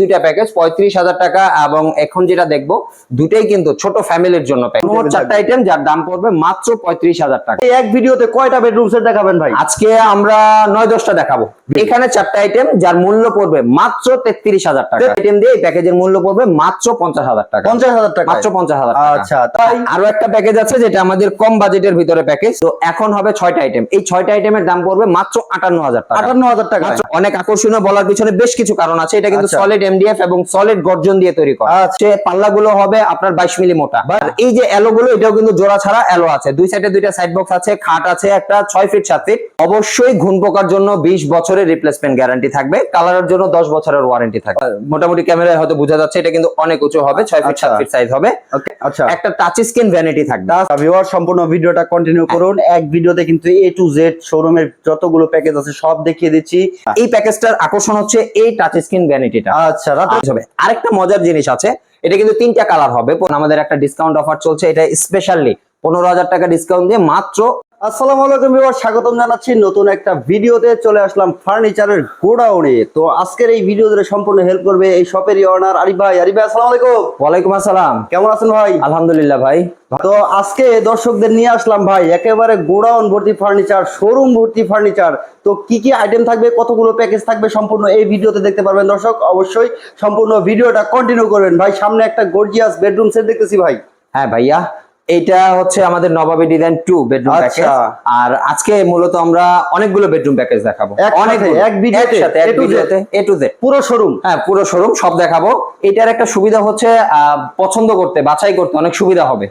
দুইটা প্যাকেজ পঁয়ত্রিশ হাজার টাকা এবং এখন যেটা দেখব দুটাই কিন্তু ছোট ফ্যামিলির জন্য মোট চারটা আইটেম যার দাম পড়বে মাত্র পঁয়ত্রিশ হাজার টাকা। এক ভিডিওতে কয়টা বেডরুম সেট দেখাবেন ভাই? আজকে আমরা নয় দশটা দেখাবো। এখানে চারটা আইটেম যার মূল্য পড়বে মাত্র তেত্রিশ হাজার টাকা। আইটেম দিয়ে এই প্যাকেজের মূল্য পড়বে মাত্র পঞ্চাশ হাজার টাকা। পঞ্চাশ হাজার টাকা মাত্র পঞ্চাশ হাজার আচ্ছা তাই আরও একটা প্যাকেজ আছে যেটা আমাদের কম বাজেটের ভিতরে প্যাকেজ তো এখন হবে ছয়টা আইটেম এই ছয়টা আইটেমের দাম পড়বে মাত্র আটান্ন হাজার টাকা। আটান্ন হাজার টাকা অনেক আকর্ষণীয় বলার পিছনে বেশ কিছু কারণ আছে। এটা কিন্তু আচ্ছা। সলিড এমডিএফ এবং সলিড গর্জন দিয়ে তৈরি করা। আচ্ছা। সে পাল্লাগুলো হবে আপনার বাইশ মিলি মোটা। আর এই যে এলো গুলো এটাও কিন্তু জোড়া ছাড়া এলো আছে। দুই সাইডে দুইটা সাইড বক্স আছে খাট আছে একটা ছয় ফিট সাত ফিট অবশ্যই ঘুণ পোকার জন্য বিশ বছরের রিপ্লেসমেন্ট গ্যারান্টি থাকবে। কালারের জন্য দশ বছরের ওয়ারেন্টি থাকবে। মোটামুটি ক্যামেরায় হয়তো বোঝা যাচ্ছে এটা কিন্তু অনেক উঁচু হবে ছয় ফিট সাত আচ্ছা। ফিট সাইজ হবে। আচ্ছা। একটা টাচ স্ক্রিন ভ্যানিটি থাকবে। ভিউয়ার সম্পূর্ণ ভিডিওটা কন্টিনিউ করুন। এক ভিডিওতে কিন্তু এ টু জেড শোরুমের যতগুলো প্যাকেজ আছে সব দেখিয়ে দিচ্ছি। এই প্যাকেজটার আকর্ষণ হচ্ছে এই টাচ স্ক্রিন ভ্যানিটিটা আচ্ছা হবে আরেকটা মজার জিনিস আছে। এটা কিন্তু তিনটা কালার হবে। আমাদের একটা ডিসকাউন্ট অফার চলছে এটা স্পেশালি পনেরো হাজার টাকা ডিসকাউন্ট দিয়ে মাত্র আসসালামু আলাইকুম ভিউয়ার স্বাগতম জানাচ্ছি নতুন একটা ভিডিওতে চলে আসলাম ফার্নিচারের গোডাউনে। তো আজকের এই ভিডিও ধরে সম্পূর্ণ হেল্প করবে এই শপেরই অনার আরিফ ভাই। আরিফ ভাই আসসালামু আলাইকুম। ওয়ালাইকুম আসসালাম। কেমন আছেন ভাই? আলহামদুলিল্লাহ ভাই। তো আজকে দর্শকদের নিয়ে আসলাম ভাই একেবারে গোডাউন ভর্তি ফার্নিচার শোরুম ভর্তি ফার্নিচার। তো কি কি আইটেম থাকবে কতগুলো প্যাকেজ থাকবে সম্পূর্ণ এই ভিডিওতে দেখতে পারবেন দর্শক। অবশ্যই সম্পূর্ণ ভিডিওটা কন্টিনিউ করবেন। ভাই সামনে একটা গর্জিয়াস বেডরুম সেট দেখতেছি ভাই। হ্যাঁ ভাইয়া এটা হচ্ছে আমাদের নবাবী ডিজাইন টু বেডরুম। প্যাকেজ আর আজকে মূলত আমরা অনেকগুলো বেডরুম প্যাকেজ দেখাবো অনেক। এক ভিডিওতে, এক। ভিডিওতে এ টু জেড পুরো শোরুম হ্যাঁ পুরো শোরুম সব দেখাবো এটার একটা সুবিধা হচ্ছে আহ, পছন্দ করতে বাছাই করতে অনেক সুবিধা হবে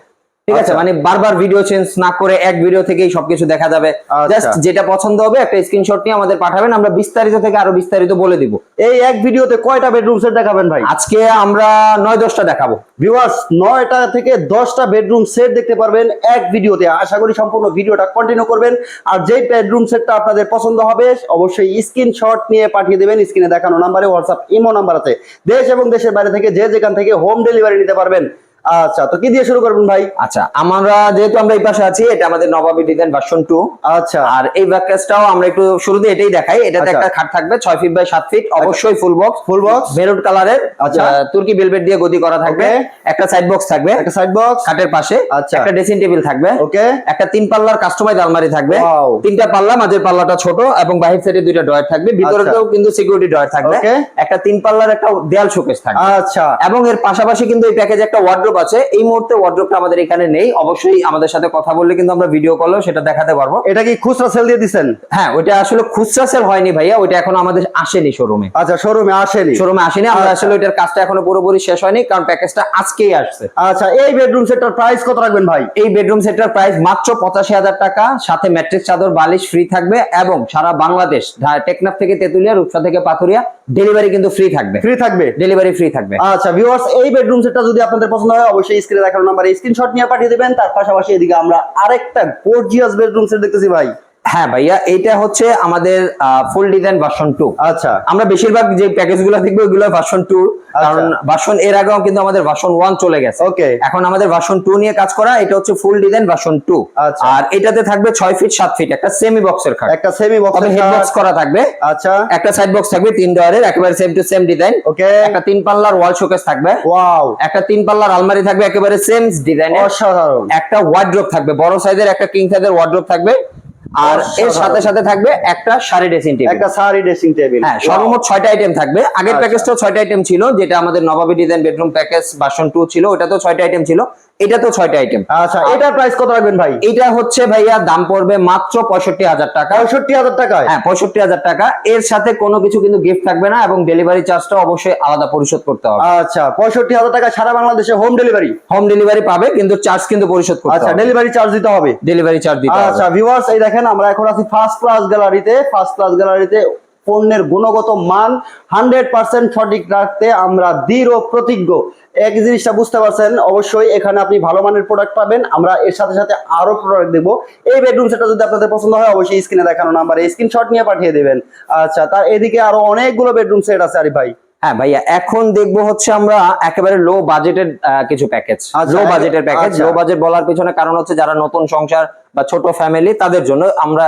ঠিক আছে? আচ্ছা। মানে বারবার ভিডিও চেঞ্জ না করে এক ভিডিও থেকেই সবকিছু দেখা যাবে। আচ্ছা। জাস্ট যেটা পছন্দ হবে একটা স্ক্রিনশট নিয়ে আমাদের পাঠাবেন আমরা বিস্তারিত থেকে আরও বিস্তারিত বলে দিব। এই এক ভিডিওতে কয়টা বেডরুম সেট দেখাবেন ভাই? আজকে আমরা নয় দশটা দেখাবো। ভিউয়ার্স নয়টা থেকে দশটা বেডরুম সেট দেখতে পারবেন এক ভিডিওতে আশা করি সম্পূর্ণ ভিডিওটা কন্টিনিউ করবেন। আর যেই বেডরুম সেটটা আপনাদের পছন্দ হবে অবশ্যই স্ক্রিনশট নিয়ে পাঠিয়ে দেবেন। স্ক্রিনে দেখানো নাম্বারে হোয়াটসঅ্যাপ ইমো নাম্বার আছে। দেশ এবং দেশের বাইরে থেকে যে যেখান থেকে হোম ডেলিভারি নিতে পারবেন আচ্ছা তো কি দিয়ে শুরু করবেন ভাই? আচ্ছা আমরা যেহেতু আমরা এই পাশে আছি এটা আমাদের নবাবী ডিজাইন ভার্সন টু আচ্ছা। আর এই ব্যাককেসটাও আমরা একটু শুরুতে এটাই দেখাই। এটাতে আচ্ছা। একটা খাট থাকবে ছয় ফিট বাই সাত ফিট অবশ্যই full box full box maroon কালারের আচ্ছা। তুর্কি বেলভেট দিয়ে গদি করা থাকবে। একটা সাইড বক্স থাকবে। একটা সাইড বক্স খাটের পাশে। আচ্ছা। একটা ড্রেসিং টেবিল থাকবে। ওকে একটা তিন পাল্লার কাস্টমাইজ আলমারি থাকবে. তিনটা পাল্লা মাঝের পাল্লাটা ছোট এবং বাহির সাইডে দুইটা ডয়ার থাকবে। ভিতরেও কিন্তু সিকিউরিটি ডয়ার থাকবে। একটা তিন পাল্লার একটা দেয়াল শোকেস থাকবে। আচ্ছা। এবং এর পাশাপাশি কিন্তু এই প্যাকেজে একটা ওয়ার্ড্রোপ আছে এই মুহূর্তে ওয়ার্ড্রোপটা আমাদের এখানে নেই। অবশ্যই আমাদের সাথে কথা বললে কিন্তু আমরা ভিডিও কলেও সেটা দেখাতে পারব। এটা কি খুচরা সেল দিয়ে দিছেন? হ্যাঁ ওইটা আসলে খুচরা সেল হয়নি ভাইয়া ওইটা এখন আমাদের আসেনি শোরুমে আচ্ছা শোরুমে আসেনি। শোরুমে আসেনি আমরা আচ্ছা। আসলে ওইটার কাজটা এখনও পুরোপুরি শেষ হয়নি কারণ প্যাকেজটা আজকেই আসছে। আচ্ছা এই বেডরুম সেটটার প্রাইস কত রাখবেন ভাই? এই বেডরুম সেটটার প্রাইস মাত্র পঁচাশি হাজার টাকা সাথে ম্যাট্রিক্স চাদর বালিশ ফ্রি থাকবে এবং সারা বাংলাদেশ টেকনাফ থেকে তেতুলিয়া রূপসা থেকে পাথুরিয়া ডেলিভারি কিন্তু ফ্রি থাকবে। ফ্রি থাকবে? ডেলিভারি ফ্রি থাকবে। আচ্ছা ভিউয়ার্স এই বেডরুম সেটটা যদি আপনাদের পছন্দ হয় অবশ্যই স্ক্রিনে দেখানো নাম্বারে স্ক্রিনশট নিয়ে পাঠিয়ে দেবেন। তার পাশাপাশি এদিকে আমরা আরেকটা গোর্জিয়াস বেডরুম সেট দেখতেছি ভাই। হ্যাঁ ভাইয়া এটা হচ্ছে আমাদের ফুল ডিজাইন ভার্সন টু আচ্ছা। আমরা বেশিরভাগ যে প্যাকেজগুলো দেখব ওইগুলো ভার্সন টু কারণ ভার্সন এর আগেও কিন্তু আমাদের ভার্সন ওয়ান চলে গেছে। ওকে এখন আমাদের ভার্সন টু নিয়ে কাজ করা এটা হচ্ছে ফুল ডিজাইন ভার্সন টু আচ্ছা। আর এটাতে থাকবে ছয় ফিট সাত ফিট একটা সেমি বক্সের খাট একটা সেমি বক্স হেড বক্স করা থাকবে। আচ্ছা। একটা সাইড বক্স থাকবে তিন ডয়ারের একেবারে same to same design okay একটা তিন পাল্লার ওয়াল শোকেস থাকবে। ওয়াও একটা তিন পাল্লার আলমারি থাকবে একেবারে সেম ডিজাইনের অসাধারণ। একটা ওয়ার্ড্রোপ থাকবে বড় সাইজের একটা কিং সাইজের ওয়ার্ড্রোপ থাকবে। আর এর সাথে সাথে থাকবে একটা সারি ড্রেসিং টেবিল একটা সারি ড্রেসিং টেবিল হ্যাঁ সর্বমোট ছয়টা আইটেম থাকবে। আগের আচ্ছা। প্যাকেজটাও ছয়টা আইটেম ছিল যেটা আমাদের নবাবী design bedroom package version two ছিল ওটা তো ছয়টা আইটেম ছিল। এটা তো ছয়টা আইটেম আচ্ছা এটার প্রাইস কত রাখবেন ভাই? এটা হচ্ছে ভাইয়া দাম পড়বে মাত্র পঁয়ষট্টি হাজার টাকা। পঁয়ষট্টি হাজার টাকায় হ্যাঁ পঁয়ষট্টি হাজার টাকা। এর সাথে কোনো কিছু কিন্তু গিফট থাকবে না এবং ডেলিভারি চার্জটা অবশ্যই আলাদা পরিশোধ করতে হবে। আচ্ছা পঁয়ষট্টি হাজার টাকা সারা বাংলাদেশে হোম ডেলিভারি হোম ডেলিভারি পাবে কিন্তু চার্জ কিন্তু পরিশোধ করতে আচ্ছা ডেলিভারি চার্জ দিতে হবে। ডেলিভারি চার্জ দিতে আচ্ছা ভিউয়ার্স এই দেখেন আমরা এখন আছি ফার্স্ট ক্লাস গ্যালারিতে ফার্স্ট ক্লাস গ্যালারিতে পণ্যের গুণগত মান হান্ড্রেড পার্সেন্ট সঠিক রাখতে আমরা দৃঢ় প্রতিজ্ঞ। এক জিনিসটা বুঝতে পারছেন অবশ্যই এখানে আপনি ভালো মানের প্রোডাক্ট পাবেন। আমরা এর সাথে সাথে আরও প্রোডাক্ট দেবো এই বেডরুম সেটটা যদি আপনাদের পছন্দ হয় অবশ্যই স্ক্রিনে দেখানো নাম্বারে স্ক্রিনশট নিয়ে পাঠিয়ে দেবেন। আচ্ছা তার এদিকে আরও অনেকগুলো বেডরুম সেট আছে আরে ভাই। হ্যাঁ ভাইয়া এখন দেখব হচ্ছে আমরা একেবারে লো বাজেটের কিছু প্যাকেজ লো বাজেটের প্যাকেজ। লো বাজেট বলার পিছনে কারণ হচ্ছে যারা নতুন সংসার বা ছোট ফ্যামিলি তাদের জন্য আমরা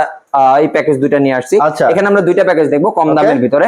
এই প্যাকেজ দুইটা নিয়ে আসছি। আচ্ছা। এখানে আমরা দুইটা প্যাকেজ দেখব কম দামের ভিতরে।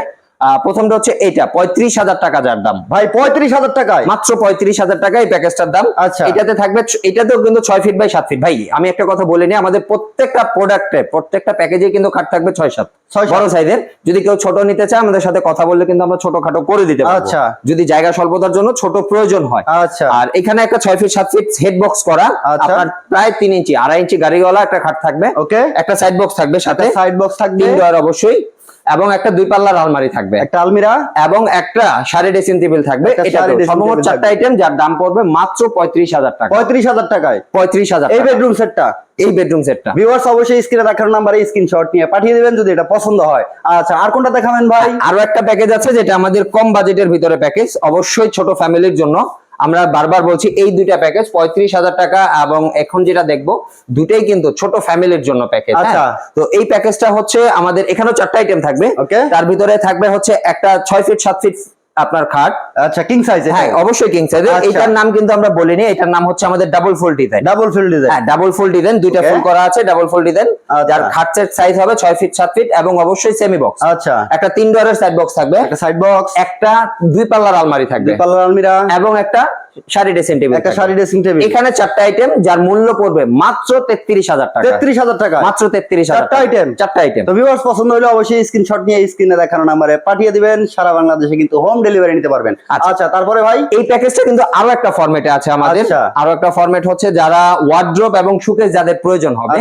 প্রথমটা হচ্ছে এটা পঁয়ত্রিশ হাজার টাকা যার দাম। ভাই পঁয়ত্রিশ হাজার টাকায়? মাত্র পঁয়ত্রিশ হাজার টাকা এই প্যাকেজটার দাম। আচ্ছা। এটাতে থাকবে এটাতেও কিন্তু ছয় ফিট বাই সাত ফিট ভাই আমি একটা কথা বলে নিই আমাদের প্রত্যেকটা প্রোডাক্টে প্রত্যেকটা প্যাকেজে কিন্তু খাট থাকবে ছয় সাত। বড় সাইজের যদি কেউ ছোট নিতে চায় আমাদের সাথে কথা বললে কিন্তু আমরা ছোটখাটো করে দিতে পারব। আচ্ছা। যদি জায়গা স্বল্পতার জন্য ছোট প্রয়োজন হয়। আচ্ছা। আর এখানে একটা ছয় ফিট সাত ফিট হেড বক্স করা। আচ্ছা। আপনার প্রায় তিন ইঞ্চি আড়াই ইঞ্চি গাড়িওয়ালা একটা খাট থাকবে। ওকে। একটা সাইড বক্স থাকবে সাথে। সাইড বক্স থাকবে। অবশ্যই। এবং একটা দুই পাল্লার আলমারি থাকবে। একটা আলমিরা এবং একটা সাড়ে ড্রেসিং টেবিল থাকবে। এটা সর্বমোট চারটা আইটেম যার দাম পড়বে মাত্র পঁয়ত্রিশ হাজার টাকা। পঁয়ত্রিশ হাজার টাকায়? পঁয়ত্রিশ হাজার এই বেডরুম সেটটা এই বেডরুম সেটটা ভিউয়ার্স অবশ্যই স্ক্রিনে দেখার নাম্বারে স্ক্রিনশট নিয়ে পাঠিয়ে দিবেন যদি এটা পছন্দ হয়। আচ্ছা আর কোনটা দেখাবেন ভাই? আরও একটা প্যাকেজ আছে যেটা আমাদের কম বাজেটের ভিতরে প্যাকেজ অবশ্যই ছোট ফ্যামিলির জন্য আমরা বারবার বলছি এই দুইটা প্যাকেজ পঁয়ত্রিশ হাজার টাকা এবং এখন যেটা দেখব দুটাই কিন্তু ছোট ফ্যামিলির জন্য প্যাকেজ আচ্ছা। তো এই প্যাকেজটা হচ্ছে আমাদের এখানেও চারটা আইটেম থাকবে. তার ভিতরে থাকবে হচ্ছে একটা ছয় ফিট সাত ফিট আপনার খাট। আচ্ছা কিং সাইজ হ্যাঁ অবশ্যই কিং আচ্ছা। এটার নাম কিন্তু আমরা বলিনি এটার নাম হচ্ছে আমাদের double fold design double fold design হ্যাঁ ডাবল ফোল্ড ডিজাইন দুইটা. ফুল করা আছে ডাবল ফোল্ড ডিজাইন। যার খাটের সাইজ হবে ছয় ফিট সাত ফিট এবং অবশ্যই সেমি বক্স আচ্ছা। একটা তিন ডোয়ারের সাইড বক্স থাকবে। একটা সাইড বক্স একটা দুই পাল্লার আলমারি থাকবে। দুই পাল্লার আলমিরা। এবং একটা শাড়ি ড্রেসিং টেবিল একটা শাড়ি ড্রেসিং টেবিল এখানে চারটা আইটেম যার মূল্য পড়বে মাত্র তেত্রিশ হাজার টাকা। তেত্রিশ হাজার টাকা। মাত্র তেত্রিশ হাজার চারটা item? চারটা আইটেম তো ভিউয়ার্স পছন্দ হলে অবশ্যই স্ক্রিনশট নিয়ে স্ক্রিনে দেখানো নাম্বারে পাঠিয়ে দিবেন সারা বাংলাদেশে কিন্তু হোম ডেলিভারি নিতে পারবেন। আচ্ছা। আচ্ছা তারপরে ভাই? এই প্যাকেজটা কিন্তু আরও একটা ফরম্যাটে আছে আমাদের। আচ্ছা। আরও একটা ফরম্যাট হচ্ছে যারা এবং যাদের প্রয়োজন হবে।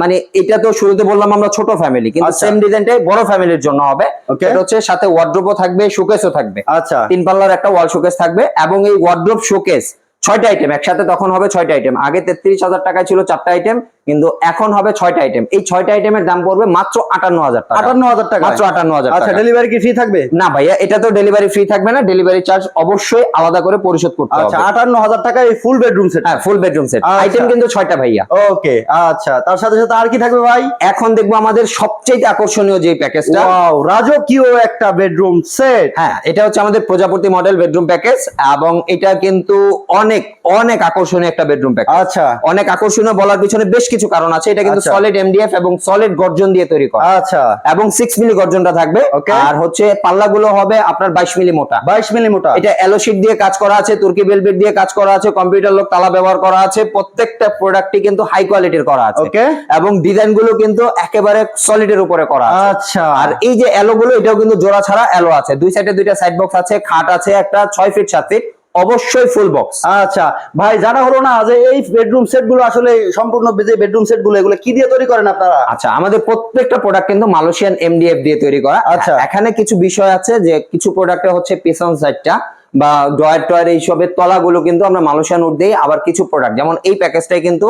মানে এটা তো শুরুতে বললাম আমরা ছোট ফ্যামিলি কিন্তু। সেম ডিজাইনটাই বড় ফ্যামিলির জন্য হবে। এটা হচ্ছে সাথে ওয়ার্ড্রোপও থাকবে সুকেসও থাকবে। আচ্ছা। তিন পাল্লার একটা ওয়াল শোকেস থাকবে এবং এই ওয়ার্ড্রোপ শোকেস ছয়টা আইটেম একসাথে তখন হবে ছয়টা আইটেম আগে তেত্রিশ হাজার টাকায় ছিল চারটা আইটেম কিন্তু এখন হবে ছয়টা আইটেম এই ছয়টা আইটেমের দাম পড়বে মাত্র আটান্ন হাজার টাকা। আটান্ন হাজার টাকা। মাত্র আটান্ন হাজার আচ্ছা ডেলিভারি কি ফ্রি থাকবে? না ভাইয়া এটা তো ডেলিভারি ফ্রি থাকবে না। ডেলিভারি চার্জ অবশ্যই আলাদা করে পরিশোধ করতে আচ্ছা হবে। আটান্ন হাজার টাকা এই ফুল বেডরুম সেট হ্যাঁ ফুল বেডরুম সেট। আইটেম কিন্তু ছয়টা ভাইয়া। ওকে আচ্ছা তার সাথে সাথে আর কি থাকবে ভাই? এখন দেখব আমাদের সবচেয়ে আকর্ষণীয় যে প্যাকেজটা। ওয়াও রাজকীয় একটা বেডরুম সেট হ্যাঁ এটা হচ্ছে আমাদের প্রজাপতি মডেল বেডরুম প্যাকেজ এবং এটা কিন্তু অনেক অনেক আকর্ষণীয় একটা বেডরুম প্যাকেজ আচ্ছা। অনেক আকর্ষণীয় বলার পিছনে বেশ কিছু কারণ আছে। এটা কিন্তু আচ্ছা। সলিড এমডিএফ এবং সলিড গর্জন দিয়ে তৈরি করা। আচ্ছা। এবং সিক্স মিলি গর্জনটা থাকবে। আর হচ্ছে পাল্লাগুলো হবে আপনার বাইশ মিলি মোটা। বাইশ মিলি মোটা। এটা অ্যালোশিট দিয়ে কাজ করা আছে তুর্কি বেলবেট দিয়ে কাজ করা আছে কম্পিউটার লোক তালা ব্যবহার করা আছে প্রত্যেকটা প্রোডাক্টই কিন্তু হাই কোয়ালিটির করা আছে। ওকে এবং ডিজাইনগুলো কিন্তু একেবারে সলিডের উপরে করা আছে। আচ্ছা। আর এই যে অ্যালো গুলো এটাও কিন্তু জোড়া ছাড়া অ্যালো আছে। দুই সাইডে দুইটা সাইড বক্স আছে খাট আছে একটা ছয় ফিট সাত ফিট অবশ্যই ফুল বক্স আচ্ছা ভাই জানা হলো না যে এই বেডরুম সেটগুলো আসলে সম্পূর্ণ যে বেডরুম সেটগুলো এগুলো কি দিয়ে তৈরি করেন আপনারা? আচ্ছা আমাদের প্রত্যেকটা প্রোডাক্ট কিন্তু মালয়েশিয়ান এমডিএফ দিয়ে তৈরি করা। আচ্ছা। এখানে কিছু বিষয় আছে যে কিছু প্রোডাক্টে হচ্ছে পিছন সাইডটা বা ডয়ার টয়ার এইসবের তলাগুলো কিন্তু আমরা মালয়েশিয়ান উড দিই আবার কিছু প্রোডাক্ট যেমন এই প্যাকেজটাই কিন্তু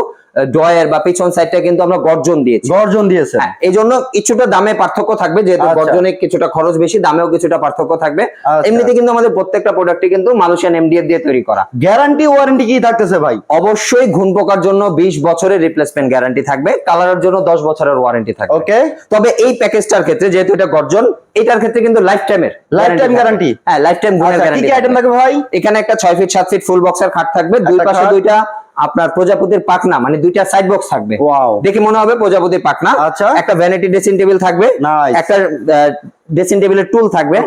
ডয়ার বা পিছন সাইডটা কিন্তু আমরা গর্জন দিয়েছি। গর্জন দিয়েছে হ্যাঁ এই জন্য কিছুটা দামে পার্থক্য থাকবে যেহেতু আচ্ছা। গর্জনে কিছুটা খরচ বেশি দামেও কিছুটা পার্থক্য থাকবে। আচ্ছা। এমনিতে কিন্তু আমাদের প্রত্যেকটা প্রোডাক্টই কিন্তু মালয়েশিয়ান এমডিএফ দিয়ে তৈরি করা। গ্যারান্টি ওয়ারেন্টি কি থাকতেছে ভাই? অবশ্যই ঘুণ পোকার জন্য বিশ বছরের রিপ্লেসমেন্ট গ্যারান্টি থাকবে কালারের জন্য দশ বছরের ওয়ারেন্টি থাকবে। ওকে তবে এই প্যাকেজটার ক্ষেত্রে যেহেতু এটা গর্জন এটার ক্ষেত্রে কিন্তু লাইফ টাইমের Lifetime guarantee? হ্যাঁ লাইফ টাইম গুণের আচ্ছা কি কি আইটেম থাকবে ভাই? এখানে একটা ছয় ফিট সাত ফিট ফুল বক্সের খাট থাকবে দুই পাশে দুইটা আপনার প্রজাপতির পাকনা মানে দুইটা সাইড বক্স থাকবে দেখে মনে হবে প্রজাপতির পাখনা আচ্ছা। একটা ভ্যানিটি ড্রেসিং টেবিল থাকবে. একটা ড্রেসিং টেবিলের টুল থাকবে।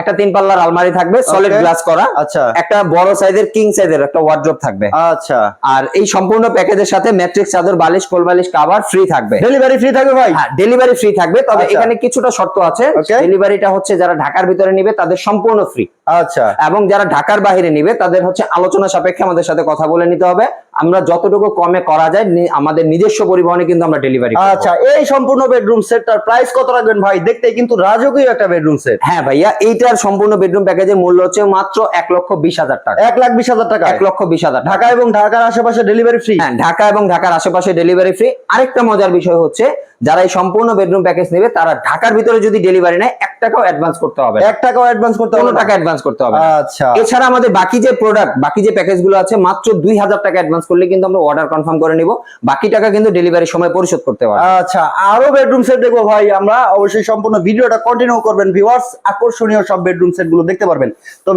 একটা তিন পাল্লার আলমারি থাকবে সলিড গ্লাস করা। আচ্ছা। একটা বড় সাইজের কিং সাইজের একটা ওয়ার্ড্রপ থাকবে। আচ্ছা। আর এই সম্পূর্ণ প্যাকেজের সাথে ম্যাট্রিক্স চাদর বালিশ কোল বালিশ কাভার ফ্রি থাকবে। ডেলিভারি ফ্রি থাকবে ভাই? হ্যাঁ ডেলিভারি ফ্রি থাকবে। তবে আচ্ছা। এখানে কিছুটা শর্ত আছে। ডেলিভারিটা হচ্ছে যারা ঢাকার ভিতরে নিবে তাদের সম্পূর্ণ ফ্রি আচ্ছা। এবং যারা ঢাকার বাইরে নিবে তাদের হচ্ছে আলোচনা সাপেক্ষে আমাদের সাথে কথা বলে নিতে হবে। আমরা যতটুকু কমে করা যায় আমাদের নিজস্ব পরিবহনে কিন্তু আমরা ডেলিভারি আচ্ছা এই সম্পূর্ণ বেডরুম সেটটার প্রাইস কত রাখবেন ভাই? দেখতে কিন্তু রাজকীয় একটা বেডরুম সেট হ্যাঁ ভাইয়া এইটার সম্পূর্ণ বেডরুম প্যাকেজের মূল্য হচ্ছে মাত্র এক লক্ষ বিশ হাজার টাকা। এক লাখ বিশ হাজার টাকা এক লক্ষ বিশ হাজার ঢাকা এবং ঢাকার আশেপাশে ডেলিভারি ফ্রি হ্যাঁ ঢাকা এবং ঢাকার আশেপাশে ডেলিভারি ফ্রি আরেকটা মজার বিষয় হচ্ছে যারা এই সম্পূর্ণ বেডরুম প্যাকেজ নেবে তারা ঢাকার ভিতরে যদি ডেলিভারি নেয় এক টাকাও অ্যাডভান্স করতে হবে এক টাকাও অ্যাডভান্স করতে হবে টাকা অ্যাডভান্স করতে হবে আচ্ছা। এছাড়া আমাদের বাকি যে প্রোডাক্ট বাকি যে আছে মাত্র দুই হাজার টাকা অ্যাডভান্স করলে কিন্তু আমরা অর্ডার কনফার্ম করে নিব। বাকি টাকা কিন্তু ডেলিভারির সময় পরিশোধ করতে পারব। আচ্ছা আরও বেডরুম সেট দেখব ভাই। আমরা অবশ্যই সম্পূর্ণ ভিডিওটা কন্টিনিউ করবেন। ভিউয়ার্স আকর্ষণীয় সব বেডরুম সেটগুলো দেখতে পারবেন। তো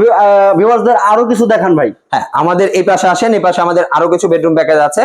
ভিউয়ার্সদের আরও কিছু দেখান ভাই। হ্যাঁ আমাদের এই পাশে আসেন এই পাশে আমাদের আরও কিছু বেডরুম প্যাকেজ আছে।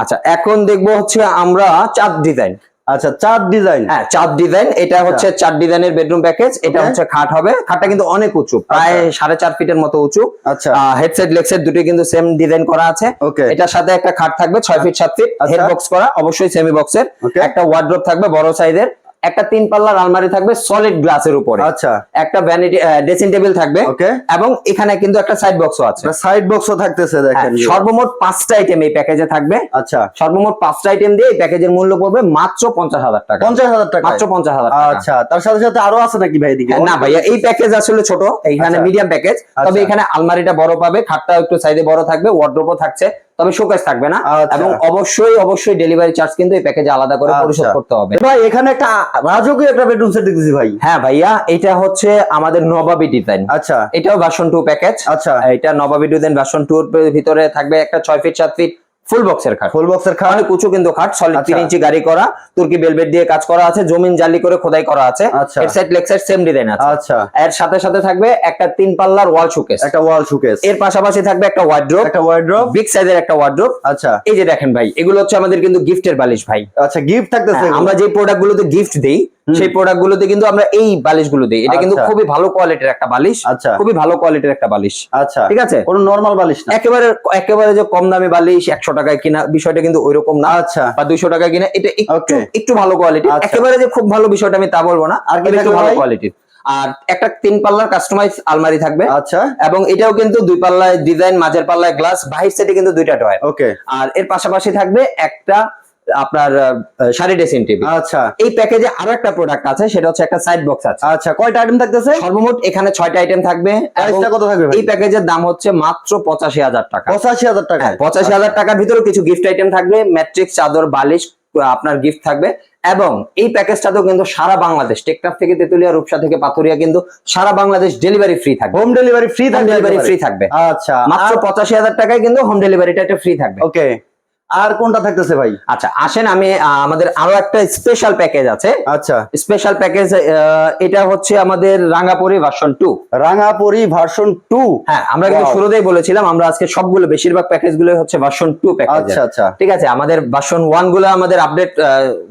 আচ্ছা এখন দেখব হচ্ছে আমরা চাঁদ ডিজাইন আচ্ছা চার ডিজাইন হ্যাঁ চার ডিজাইন এটা হচ্ছে চার ডিজাইনের বেডরুম প্যাকেজ এটা হচ্ছে খাট হবে। খাটটা কিন্তু অনেক উঁচু প্রায় সাড়ে চার ফিটের মতো উঁচু। আচ্ছা। হেডসেট লেগসেট দুটো কিন্তু সেম ডিজাইন করা আছে। ওকে এটার সাথে একটা খাট থাকবে ছয় ফিট সাত ফিট আচ্ছা। হেড বক্স করা অবশ্যই সেমি বক্সের. একটা ওয়ার্ড্রোপ থাকবে বড় সাইজের একটা তিন পাল্লার আলমারি থাকবে সলিড গ্লাসের উপরে। আচ্ছা। একটা ভ্যানিটি ড্রেসিং টেবিল থাকবে। ওকে। এবং এখানে কিন্তু একটা সাইড বক্সও আছে। সাইড বক্সও থাকতেছে হ্যাঁ, দেখেন সর্বমোট পাঁচটা আইটেম এই প্যাকেজে থাকবে। আচ্ছা। সর্বমোট পাঁচটা আইটেম দিয়ে এই প্যাকেজের মূল্য পড়বে মাত্র পঞ্চাশ হাজার টাকা। পঞ্চাশ হাজার টাকা। মাত্র পঞ্চাশ হাজার টাকা। আচ্ছা তার সাথে সাথে আরও আছে নাকি ভাই এদিকে? না ভাইয়া এই প্যাকেজ আসলে ছোট এইখানে আচ্ছা। মিডিয়াম প্যাকেজ তবে আচ্ছা। এখানে আলমারিটা বড় পাবে খাটটা একটু সাইজে বড় থাকবে ওয়ার্ড্রোপও থাকছে। তবে শোকেস থাকবে না। আচ্ছা। এবং অবশ্যই অবশ্যই ডেলিভারি চার্জ কিন্তু এই প্যাকেজে আলাদা করে পরিশোধ আচ্ছা। করতে হবে। ভাই এখানে একটা রাজকীয় একটা বেডরুম সেট দেখতেছি ভাই। হ্যাঁ ভাইয়া এটা হচ্ছে আমাদের নবাবী ডিজাইন আচ্ছা। এটাও ভার্সন টু প্যাকেজ আচ্ছা। এটা নবাবী ডিজাইন ভার্সন টু ভিতরে থাকবে একটা ছয় ফিট সাত ফিট ফুল বক্সের খাট। ফুল বক্সের খাট। অনেক উঁচু কিন্তু খাট সলিড আচ্ছা। তিন ইঞ্চি গাড়ি করা তুর্কি বেলবেট দিয়ে কাজ করা আছে জমিন জালি করে খোদাই করা আছে। আচ্ছা। হেডসেট লেগসেট সেম ডিজাইন আছে। আচ্ছা। এর সাথে সাথে থাকবে একটা তিন পাল্লার ওয়াল শোকেস একটা ওয়াল শোকেস এর পাশাপাশি থাকবে একটা ওয়ার্ড্রোপ একটা ওয়ার্ড্রপ বিগ সাইজের একটা ওয়ার্ড্রোপ আচ্ছা। এই যে দেখেন ভাই এগুলো হচ্ছে আমাদের কিন্তু গিফটের বালিশ ভাই। আচ্ছা গিফট থাকতেছে হ্যাঁ, আমরা যে প্রোডাক্ট গুলোতে গিফট দেই। সেই প্রোডাক্ট গুলোতে কিন্তু আমরা এই বালিশগুলো দিই। এটা কিন্তু আচ্ছা। খুবই ভালো কোয়ালিটির একটা বালিশ। আচ্ছা। খুবই ভালো কোয়ালিটির একটা বালিশ। আচ্ছা। ঠিক আছে? কোন নরমাল বালিশ না। একেবারে একেবারে যে কম দামে বালিশ একশো টাকায় কিনা বিষয়টা কিন্তু ওইরকম না। আচ্ছা। বা দুইশো টাকায় কিনা এটা একটু একটু ভালো কোয়ালিটি আচ্ছা। একেবারে যে খুব ভালো বিষয়টা আমি তা বলব না। আর কি তবে একটু থাকবে ভালো? কোয়ালিটির আর একটা তিন পাল্লার কাস্টমাইজ আলমারি থাকবে। আচ্ছা। এবং এটাও কিন্তু দুই পাল্লায় ডিজাইন মাঝের পাল্লায় গ্লাস বাহির সেটে কিন্তু দুইটা টয় ওকে। আর এর পাশাপাশি থাকবে একটা আপনার শাড়ি ড্রেসিং টেবিল আচ্ছা। এই প্যাকেজে আরও একটা প্রোডাক্ট আছে সেটা হচ্ছে একটা সাইড বক্স আছে। আচ্ছা কয়টা আইটেম থাকতেছে? সর্বমোট এখানে ছয়টা আইটেম থাকবে কত থাকবে এই প্যাকেজের দাম হচ্ছে মাত্র পঁচাশি হাজার টাকা। পঁচাশি হাজার টাকা? হ্যাঁ, পঁচাশি হাজার টাকার ভিতরে কিছু গিফট আইটেম থাকবে ম্যাট্রিক্স চাদর বালিশ আপনার গিফট থাকবে। এবং এই প্যাকেজটাতেও কিন্তু সারা বাংলাদেশ টেকটাপ থেকে তেতুলিয়া রূপসা থেকে পাথুরিয়া কিন্তু সারা বাংলাদেশ ডেলিভারি ফ্রি থাকবে। হোম ডেলিভারি ফ্রি থাকবে ডেলিভারি ফ্রি থাকবে। আচ্ছা। মাত্র পঁচাশি হাজার টাকায় কিন্তু হোম ডেলিভারিটা একটা ফ্রি থাকবে। ওকে আর কোনটা থাকতেছে ভাই? আচ্ছা আসেন আমি আমাদের আরও একটা স্পেশাল প্যাকেজ আছে। আচ্ছা। স্পেশাল প্যাকেজ এটা হচ্ছে আমাদের Rangapuri version two Rangapuri version two হ্যাঁ আমরা কিন্তু শুরুতেই বলেছিলাম আমরা আজকে সবগুলো বেশিরভাগ প্যাকেজগুলো হচ্ছে ভার্সন টু প্যাকেজ আচ্ছা আচ্ছা। ঠিক আছে আমাদের ভার্সন ওয়ানগুলো আমাদের আপডেট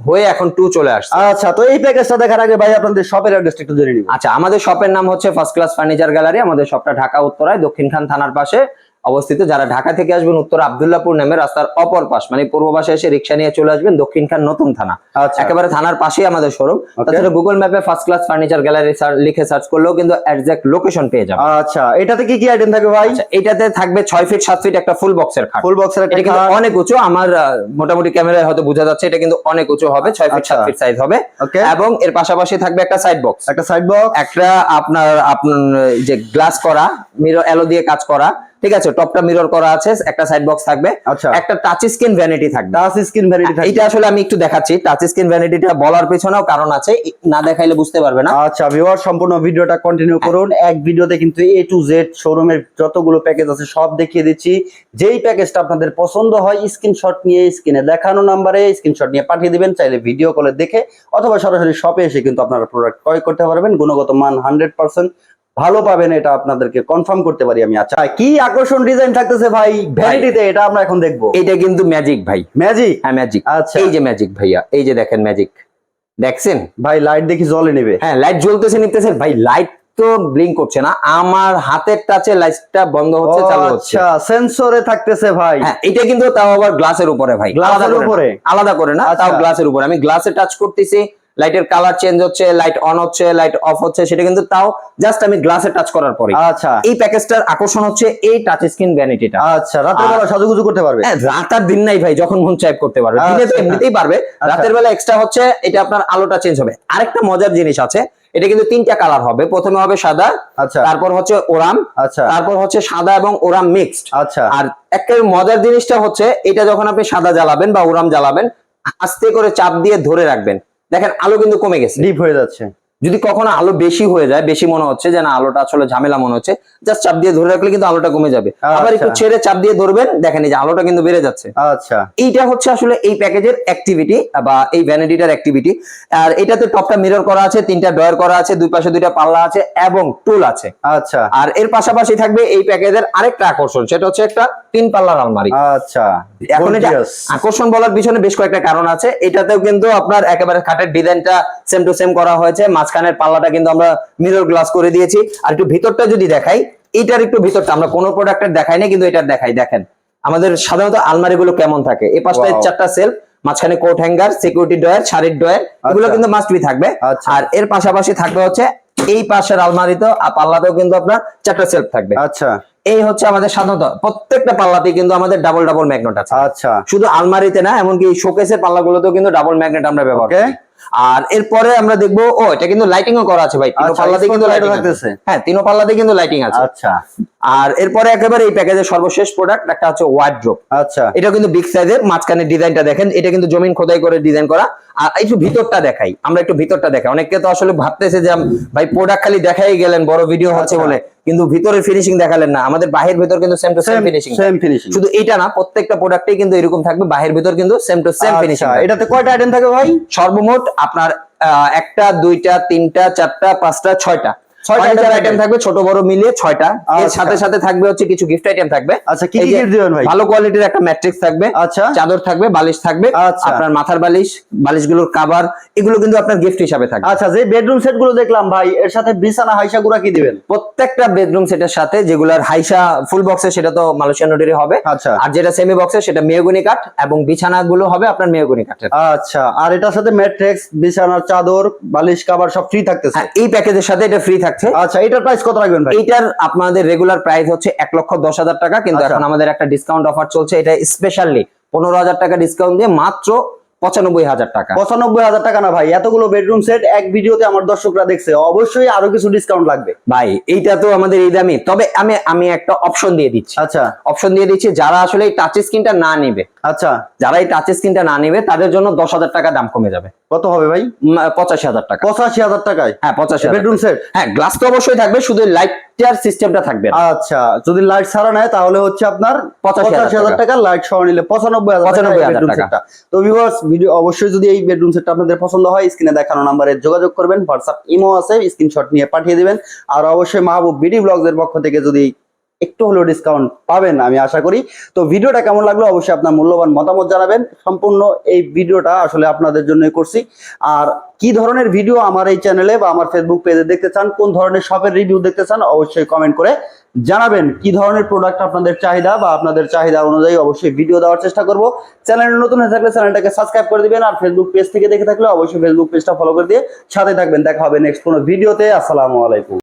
হয়ে এখন টু চলে আসছে। আচ্ছা তো এই প্যাকেজটা দেখার আগে ভাই আপনাদের শপের অ্যাড্রেসটা একটু জেনে নিব। আচ্ছা আমাদের শপের নাম হচ্ছে ফার্স্ট ক্লাস ফার্নিচার গ্যালারি আমাদের শপটা ঢাকা উত্তরায় দক্ষিণখান থানার পাশে। অবস্থিত যারা ঢাকা থেকে আসবেন উত্তর আবদুল্লাপুর নামে রাস্তার অপর পাশ মানে পূর্ব পাশে এসে রিক্সা নিয়ে চলে আসবেন দক্ষিণখান নতুন থানা। আচ্ছা। একেবারে থানার পাশেই আমাদের শোরুম তাছাড়া গুগল ম্যাপে ফার্স্ট ক্লাস ফার্নিচার গ্যালারি লিখে সার্চ করলেও কিন্তু একজ্যাক্ট লোকেশন পেয়ে যাবেন। আচ্ছা এটাতে কি কি আইটেম থাকবে ভাই? আচ্ছা এটাতে থাকবে ছয় ফিট সাত ফিট একটা ফুল বক্সের খাট। ফুল বক্সের এটা কিন্তু খাট। অনেক উঁচু আমার মোটামুটি ক্যামেরায় হয়তো বোঝা যাচ্ছে এটা কিন্তু অনেক উঁচু হবে ছয় ফিট সাত আচ্ছা। ফিট সাইজ হবে। এবং এর পাশাপাশি থাকবে একটা সাইড বক্স একটা সাইড বক্স একটা আপনার আপনার যে গ্লাস করা মিরর এলো দিয়ে কাজ করা ঠিক আছে টপটা মিরর করা আছে একটা সাইড বক্স থাকবে। আচ্ছা। একটা টাচ স্ক্রিন ভ্যানিটি থাকবে। টাচ স্ক্রিন ভ্যানিটি থাকবে। এটা আসলে আমি একটু দেখাচ্ছি। টাচ স্ক্রিন ভ্যানিটিটা বলার পেছনেও কারণ আছে না দেখাইলে বুঝতে পারবে না। আচ্ছা ভিউয়ার সম্পূর্ণ ভিডিওটা কন্টিনিউ করুন। এক ভিডিওতে কিন্তু এ টু জেড শোরুমের যতগুলো প্যাকেজ আছে সব দেখিয়ে দিচ্ছি। যেই প্যাকেজটা আপনাদের পছন্দ হয় স্ক্রিনশট নিয়ে স্ক্রিনে দেখানো নাম্বারে স্ক্রিনশট নিয়ে পাঠিয়ে দিবেন। চাইলে ভিডিও কলে দেখে অথবা সরাসরি শপে এসে কিন্তু আপনারা প্রোডাক্ট ক্রয় করতে পারবেন। গুণগত মান হান্ড্রেড পার্সেন্ট ভালো পাবেন এটা আপনাদেরকে কনফার্ম করতে পারি আমি। আচ্ছা কি আকর্ষণ ডিজাইন থাকতেছে ভাই? ভ্যানিটিতে এটা আমরা এখন দেখব। এটা কিন্তু ম্যাজিক ভাই। ম্যাজিক হ্যাঁ ম্যাজিক আচ্ছা। এই যে ম্যাজিক ভাইয়া এই যে দেখেন ম্যাজিক দেখছেন? ভাই লাইট দেখি জলে নেবে। হ্যাঁ লাইট জ্বলতেছে নিতেছে। ভাই লাইট তো ব্লিঙ্ক করছে না। আমার হাতের টাচে লাইটটা বন্ধ হচ্ছে চালু হচ্ছে। আচ্ছা সেন্সরে থাকতেছে ভাই। হ্যাঁ এটা কিন্তু তাও আবার গ্লাসের উপরে ভাই। Glass আলাদা করে না। উপরে? আলাদা করে না আচ্ছা। তাও গ্লাসের উপরে। আমি গ্লাসে টাচ করতেছি। লাইটের কালার চেঞ্জ হচ্ছে লাইট অন হচ্ছে লাইট অফ হচ্ছে সেটা কিন্তু তাও জাস্ট আমি গ্লাসে টাচ করার পরে আচ্ছা। এই প্যাকেজটার আকর্ষণ হচ্ছে এই টাচ স্ক্রিন ভ্যানিটিটা আচ্ছা রাতের বেলা সাজুগুজু করতে পারবে? হ্যাঁ, রাত আর দিন নাই ভাই যখন মন চাইপ করতে পারবে। দিনে তো আচ্ছা। এমনিতেই পারবে। রাতের বেলা এক্সট্রা হচ্ছে এটা আপনার আলোটা চেঞ্জ হবে। আরেকটা মজার জিনিস আছে এটা কিন্তু তিনটা কালার হবে। প্রথমে হবে সাদা আচ্ছা। তারপর হচ্ছে ওরাম আচ্ছা। তারপর হচ্ছে সাদা এবং ওরাম মিক্সড আচ্ছা। আর একটা মজার জিনিসটা হচ্ছে এটা যখন আপনি সাদা জ্বালাবেন বা ওরাম জ্বালাবেন আস্তে করে চাপ দিয়ে ধরে রাখবেন। দেখেন আলো কিন্তু কমে গেছে। ডিপ হয়ে যাচ্ছে। যদি কখনো আলো বেশি হয়ে যায় বেশি মনে হচ্ছে যে না আলোটা আসলে ঝামেলা মনে হচ্ছে জাস্ট চাপ দিয়ে ধরে রাখলে কিন্তু আলোটা কমে যাবে। আবার একটু আচ্ছা। ছেড়ে চাপ দিয়ে ধরবেন দেখেন যে আলোটা কিন্তু বেড়ে যাচ্ছে। আচ্ছা। এইটা হচ্ছে আসলে এই প্যাকেজের অ্যাক্টিভিটি বা এই ভ্যানিটিটার অ্যাক্টিভিটি আর এটাতে টপটা মিরর করা আছে তিনটা ডয়ার করা আছে দুই পাশে দুইটা পাল্লা আছে এবং টুল আছে। আচ্ছা। আর এর পাশাপাশি থাকবে এই প্যাকেজের আরেকটা আকর্ষণ সেটা হচ্ছে একটা তিন পাল্লার আলমারি। আচ্ছা। এখন এটা। আকর্ষণ বলার পিছনে বেশ কয়েকটা কারণ আছে। এটাতেও কিন্তু আপনার একেবারে খাটের ডিজাইনটা সেম টু সেম করা হয়েছে মাঝখানের পাল্লাটা কিন্তু আমরা মিরর গ্লাস করে দিয়েছি। আর একটু ভিতরটা যদি দেখাই এটার একটু ভিতরটা আমরা কোনো প্রোডাক্টের দেখাই না কিন্তু এটার দেখাই দেখেন। আমাদের সাধারণত আলমারি গুলো কেমন থাকে? এই পাশটায় চারটা সেলফ মাঝখানে কোট হ্যাঙ্গার সিকিউরিটি ডয়ার শাড়ির ডয়ার এগুলো আচ্ছা। কিন্তু মাস্ট বি থাকবে। আচ্ছা। আর এর পাশাপাশি থাকবে হচ্ছে এই পাশের আলমারিতেও আর পাল্লাতেও কিন্তু আপনার চারটা সেলফ থাকবে। আচ্ছা। এই হচ্ছে আমাদের সাধারণত প্রত্যেকটা পাল্লাতে কিন্তু আমাদের ডাবল ডাবল ম্যাগনেট আছে। আচ্ছা। শুধু আলমারিতে না এমনকি শোকেসের পাল্লাগুলোতেও কিন্তু ডাবল ম্যাগনেট আমরা ব্যবহার করি। আর এরপরে আমরা দেখব ও এটা কিন্তু লাইটিং ও করা আছে ভাই তিনো আচ্ছা, পাল্লাতে কিন্তু লাইটিং। থাকতেছে হ্যাঁ তিনো পাল্লাতে কিন্তু লাইটিং আছে। আচ্ছা। আর এরপরে একেবারে এই প্যাকেজের সর্বশেষ প্রোডাক্ট একটা হচ্ছে ওয়ার্ড্রোপ আচ্ছা। এটা কিন্তু বিগ সাইজের মাঝখানে ডিজাইনটা দেখেন এটা কিন্তু জমিন খোদাই করে ডিজাইন করা। আর একটু ভিতরটা দেখাই আমরা একটু ভিতরটা দেখাই। অনেকে তো আসলে ভাবতেছে যে ভাই প্রোডাক্ট খালি দেখাই গেলেন বড় ভিডিও হচ্ছে আচ্ছা। বলে। কিন্তু ভিতরের ফিনিশিং দেখালেন না। আমাদের বাহির ভিতর কিন্তু same to same finishing same finishing শুধু এটা না প্রত্যেকটা প্রোডাক্টেই কিন্তু এরকম থাকবে বাহির ভিতর কিন্তু সেম টু সেম ফিনিশিং এটাতে কয়টা আইটেম থাকে ভাই? সর্বমোট আপনার আহ, একটা দুইটা তিনটা চারটা পাঁচটা ছয়টা। ছয়টা ছয়টা item আইটেম থাকবে। থাকবে ছোট বড় মিলিয়ে ছয়টা। এর আচ্ছা। সাথে সাথে থাকবে হচ্ছে কিছু গিফট আইটেম থাকবে। আচ্ছা কি এই কি যে gift দিবেন ভাই? ভালো কোয়ালিটির একটা ম্যাট্রিক্স থাকবে আচ্ছা। চাদর থাকবে বালিশ থাকবে আচ্ছা। আপনার মাথার বালিশ বালিশগুলোর কাভার এগুলো কিন্তু আপনার গিফট হিসাবে থাকবে। আচ্ছা যে বেডরুম সেটগুলো দেখলাম ভাই এর সাথে বিছানা হাইসা গুড়া কি দিবেন? প্রত্যেকটা বেডরুম সেটের সাথে যেগুলার হাইসা ফুল বক্সে সেটা তো মালয়েশিয়ান নোটেরই হবে। আচ্ছা। আর যেটা সেমি বক্সে সেটা মেহগুনি কাঠ এবং বিছানাগুলো হবে আপনার মেহগুনি কাঠের। আচ্ছা আর এটার সাথে ম্যাট্রিক্স বিছানার চাদর বালিশ কাভার সব ফ্রি থাকতেছে। হ্যাঁ এই প্যাকেজের সাথে এটা ফ্রি থাকছে আচ্ছা এটার প্রাইস কত রাখবেন ভাই এটার আপনাদের রেগুলার প্রাইস হচ্ছে এক লক্ষ দশ হাজার টাকা কিন্তু আচ্ছা। এখন আমাদের একটা ডিসকাউন্ট অফার চলছে এটা স্পেশালি পনেরো হাজার টাকা ডিসকাউন্ট দিয়ে মাত্র পঁচানব্বই হাজার টাকা। পঁচানব্বই হাজার টাকা না ভাই এতগুলো বেডরুম সেট এক ভিডিওতে আমার দর্শকরা দেখছে। অবশ্যই আরও কিছু ডিসকাউন্ট লাগবে। ভাই এইটা তো আমাদের এই দামি। তবে আমি আমি একটা অপশন দিয়ে দিচ্ছি। আচ্ছা। অপশন দিয়ে দিচ্ছি যারা আসলে এই টাচ স্ক্রিনটা না নেবে আচ্ছা। যারা এই টাচ স্ক্রিনটা না নেবে তাদের জন্য দশ হাজার টাকা দাম কমে যাবে। কত হবে ভাই? পঁচাশি হাজার টাকা। পঁচাশি হাজার টাকায়? হ্যাঁ পঁচাশি বেডরুম সেট হ্যাঁ গ্লাস তো অবশ্যই থাকবে শুধু লাইটার সিস্টেমটা থাকবে। আচ্ছা যদি লাইট ছাড়া নেয় তাহলে হচ্ছে আপনার পঁচাশি হাজার টাকা। লাইট সহ নিলে পঁচানব্বই হাজার 95,000 টাকা। তো ভিউয়ার্স ভিডিও অবশ্যই যদি এই বেডরুম সেটটা আপনাদের পছন্দ হয় স্ক্রিনে দেখানো নাম্বারে যোগাযোগ করবেন হোয়াটসঅ্যাপ ইমো আছে স্ক্রিনশট নিয়ে পাঠিয়ে দেবেন। আর অবশ্যই মাহবুব বিডি ব্লগস এর পক্ষ থেকে যদি একটু হলেও ডিসকাউন্ট পাবেন, আমি আশা করি। তো ভিডিওটা কেমন লাগল অবশ্যই আপনার মূল্যবান মতামত জানাবেন। সম্পূর্ণ এই ভিডিওটা আসলে আপনাদের জন্যই করছি। আর কি ধরনের ভিডিও আমার এই চ্যানেলে বা আমার ফেসবুক পেজে দেখতে চান, কোন ধরনের শপের রিভিউ দেখতে চান, অবশ্যই কমেন্ট করে জানাবেন। কি ধরনের প্রোডাক্ট আপনাদের চাহিদা বা আপনাদের চাহিদা অনুযায়ী অবশ্যই ভিডিও দেওয়ার চেষ্টা করব। চ্যানেল নতুন হয়ে থাকলে চ্যানেলটাকে সাবস্ক্রাইব করে দিবেন, আর ফেসবুক পেজ থেকে দেখে থাকলে অবশ্যই ফেসবুক পেজটা ফলো করে দিয়ে সাথে থাকবেন। দেখা হবে নেক্সট কোনো ভিডিওতে আসসালামু আলাইকুম।